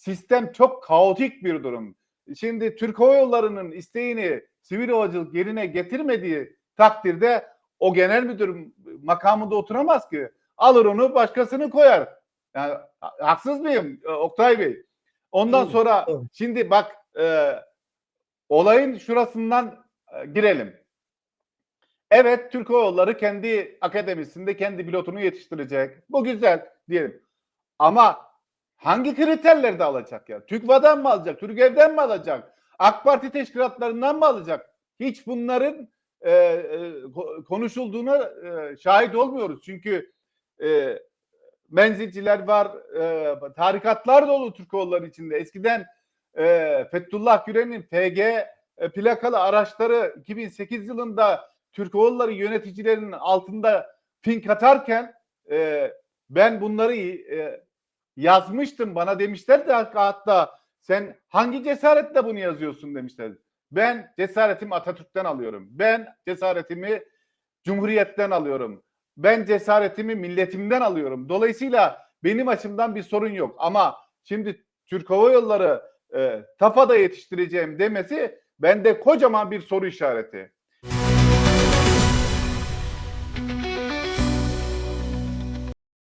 sistem çok kaotik bir durum. Şimdi Türk Hava Yolları'nın isteğini sivil havacılık yerine getirmediği takdirde o genel müdür makamında oturamaz ki. Alır onu başkasını koyar. Yani ha- haksız mıyım e, Oktay Bey? Ondan Tabii, sonra tabii. şimdi bak e, olayın şurasından e, girelim. Evet Türk Hava Yolları kendi akademisinde kendi pilotunu yetiştirecek. Bu güzel diyelim. Ama hangi kriterlerde alacak ya? TÜGVA'dan mı alacak? TÜRGEV'den mi alacak? AK Parti teşkilatlarından mı alacak? Hiç bunların e, e, ko- konuşulduğuna e, şahit olmuyoruz. Çünkü e, menzilciler var, e, tarikatlar dolu Türk Yolları içinde. Eskiden e, Fethullah Gülen'in FG e, plakalı araçları 2008 yılında Türk Yolları yöneticilerinin altında pink atarken e, ben bunları e, yazmıştım. Bana demişler de hatta- sen hangi cesaretle bunu yazıyorsun demişler. Ben cesaretimi Atatürk'ten alıyorum. Ben cesaretimi Cumhuriyet'ten alıyorum. Ben cesaretimi milletimden alıyorum. Dolayısıyla benim açımdan bir sorun yok. Ama şimdi Türk Hava Yolları e, TAFA'da yetiştireceğim demesi bende kocaman bir soru işareti.